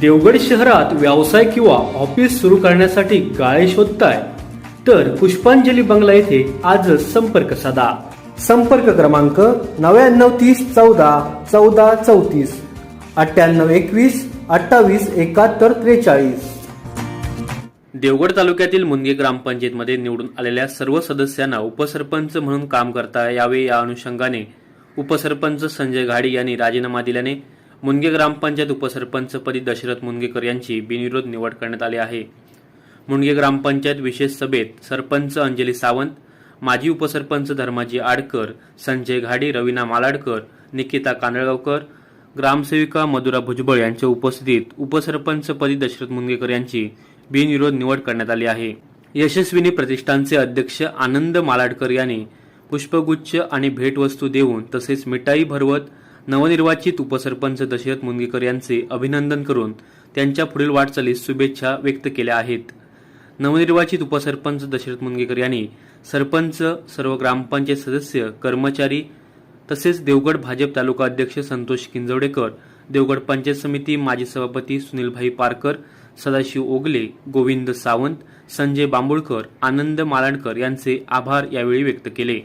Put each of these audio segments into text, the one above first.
देवगड शहरात व्यवसाय किंवा ऑफिस सुरू करण्यासाठी गाळे शोधताय? तर पुष्पांजली बंगला येथे आजच संपर्क साधा. संपर्क क्रमांक नव्याण्णव तीस चौदा चौदा चौतीस अठ्ठ्याण्णव एकवीस अठ्ठावीस एकाहत्तर त्रेचाळीस. देवगड तालुक्यातील मुनगे ग्रामपंचायतमध्ये निवडून आलेल्या सर्व सदस्यांना उपसरपंच म्हणून काम करता यावे या अनुषंगाने उपसरपंच संजय घाडी यांनी राजीनामा दिल्याने मुनगे ग्रामपंचायत उपसरपंचपदी दशरथ मुनगेकर यांची बिनविरोध निवड करण्यात आली आहे. मुनगे ग्रामपंचायत विशेष सभेत सरपंच अंजली सावंत माजी उपसरपंच धर्माजी आडकर संजय घाडी रवीना मालाडकर निकिता कांदळगावकर ग्रामसेविका मधुरा भुजबळ यांच्या उपस्थितीत उपसरपंचपदी दशरथ मुनगेकर यांची बिनविरोध निवड करण्यात आली आहे. यशस्विनी प्रतिष्ठानचे अध्यक्ष आनंद मालाडकर यांनी पुष्पगुच्छ आणि भेटवस्तू देऊन तसेच मिठाई भरवत नवनिर्वाचित उपसरपंच दशरथ मुनगेकर यांचे अभिनंदन करून त्यांच्या पुढील वाटचालीस शुभेच्छा व्यक्त केल्या आहेत. नवनिर्वाचित उपसरपंच दशरथ मुनगेकर यांनी सरपंच सर्व ग्रामपंचायत सदस्य कर्मचारी तसेच देवगड भाजप तालुका अध्यक्ष संतोष किंजवडेकर देवगड पंचायत समिती माजी सभापती सुनीलभाई पारकर सदाशिव ओगले गोविंद सावंत संजय बांबुळकर आनंद मालाडकर यांचे आभार यावेळी व्यक्त केले.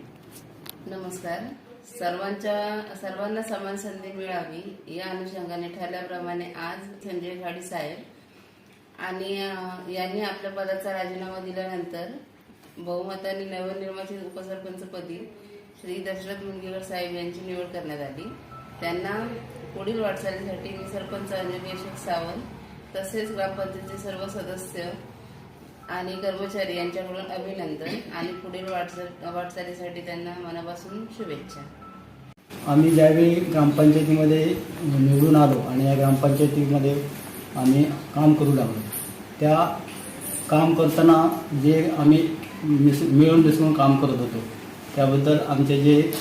नमस्कार. सर्वांच्या सर्वांना समान संधी मिळावी या अनुषंगाने ठरल्याप्रमाणे आज संजय घाडी साहेब आणि यांनी आपल्या पदाचा राजीनामा दिल्यानंतर बहुमताने नवनिर्वाचित उपसरपंचपदी श्री दशरथ मुनगीवर साहेब यांची निवड करण्यात आली. त्यांना पुढील वाटचालीसाठी मी सरपंच अंजली सावंत तसेच ग्रामपंचायतीचे सर्व सदस्य आणि कर्मचारी यांच्याकडून अभिनंदन आणि पुढील वाटचाल वाटचालीसाठी त्यांना मनापासून शुभेच्छा. आम्ही ज्यावेळी ग्रामपंचायतीमध्ये निवडून आलो आणि या ग्रामपंचायतीमध्ये आम्ही काम करू लागलो त्या काम करताना जे आम्ही मिस मिळून मिसळून काम करत होतो त्याबद्दल आमचे जे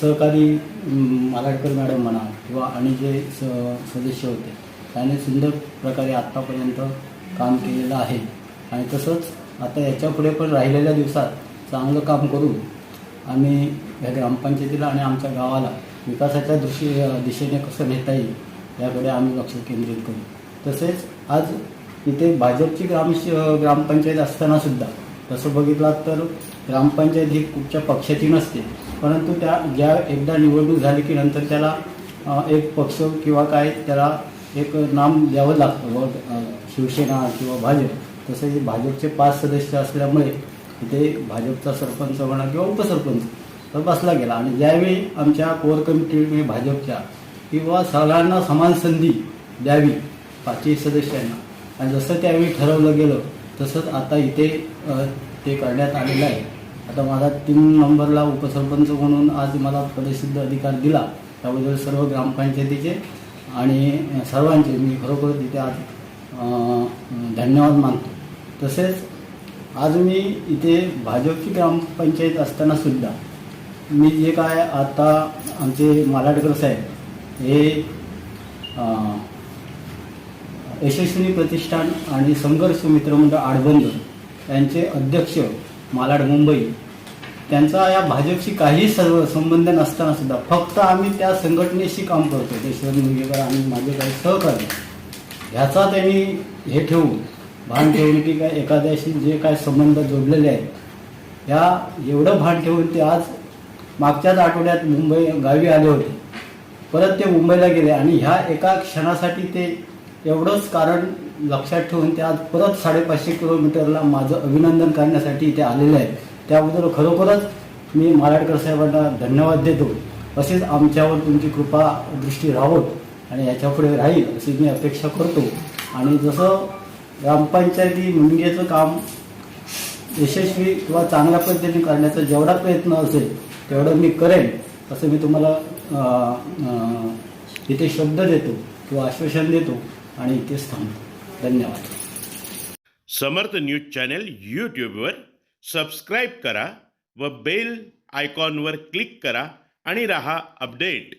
सहकारी अं, मालाडकर मॅडम म्हणा किंवा आणि जे स सदस्य होते त्याने सुंदर प्रकारे आत्तापर्यंत काम केलेलं आहे. आणि तसंच आता याच्यापुढे पण राहिलेल्या दिवसात चांगलं काम करू आम्ही या ग्रामपंचायतीला आणि आमच्या गावाला विकासाच्या दृष्टी दिशेने कसं नेता येईल याकडे आम्ही लक्ष केंद्रित करू. तसेच आज इथे भाजपची ग्राम ग्रामपंचायत असताना सुद्धा तसं बघितलात तर ग्रामपंचायत ही कुठच्या पक्षाची नसते परंतु त्या ज्या एकदा निवडणूक झाली की नंतर त्याला एक पक्ष किंवा काय त्याला एक नाम द्यावं लागतं व शिवसेना किंवा भाजप. तसेच भाजपचे पाच सदस्य असल्यामुळे इथे भाजपचा सरपंच म्हणा किंवा उपसरपंच बसला गेला. आणि ज्यावेळी आमच्या कोर कमिटीने भाजपच्या किंवा सगळ्यांना समान संधी द्यावी पाचही सदस्यांना आणि जसं त्यावेळी ठरवलं गेलं तसंच आता इथे ते करण्यात आलेलं आहे. आता माझा तीन नंबरला उपसरपंच म्हणून आज मला पदसिद्ध अधिकार दिला त्याबद्दल सर्व ग्रामपंचायतीचे आणि सर्वांचे मी खरोखर तिथे आज धन्यवाद मानतो. तसेच आज मी इथे भाजपची ग्रामपंचायत असताना सुद्धा मी जे काय आता आमचे मालाडकर साहेब हे यशस्वी यशस्विनी प्रतिष्ठान आणि संघर्ष मित्रमंडळ आडबंद यांचे अध्यक्ष मालाड मुंबई त्यांचा या भाजपशी काही सर्व संबंध नसताना सुद्धा फक्त आम्ही त्या संघटनेशी काम करतो. देशवर मुंगेकर आणि माझे काही सहकारी. ह्याचा त्यांनी हे ठेवून भान ठेवून की काय एखाद्याशी जे काय संबंध जोडलेले आहेत ह्या एवढं भान ठेवून ते आज मागच्याच आठवड्यात मुंबई गावी आले होते. परत ते मुंबईला गेले आणि ह्या एका क्षणासाठी ते एवढंच कारण लक्षात ठेवून ते आज परत साडेपाचशे किलोमीटरला माझं अभिनंदन करण्यासाठी इथे आलेले आहेत. त्याबद्दल खरोखरच मी मालाडकर साहेबांना धन्यवाद देतो. असेच आमच्यावर तुमची कृपा दृष्टी राहोत आणि याच्यापुढे राहील अशी मी अपेक्षा करतो. आणि जसं ग्रामपंचायती मुंगेचं काम यशस्वी किंवा चांगल्या पद्धतीने करण्याचा जेवढा प्रयत्न असेल तेवढं मी करेन असं मी तुम्हाला इथे शब्द देतो किंवा आश्वासन देतो आणि इथेच थांबतो. धन्यवाद. समर्थ न्यूज चॅनल यूट्यूबवर सबस्क्राईब करा व बेल आयकॉनवर क्लिक करा आणि रहा अपडेट.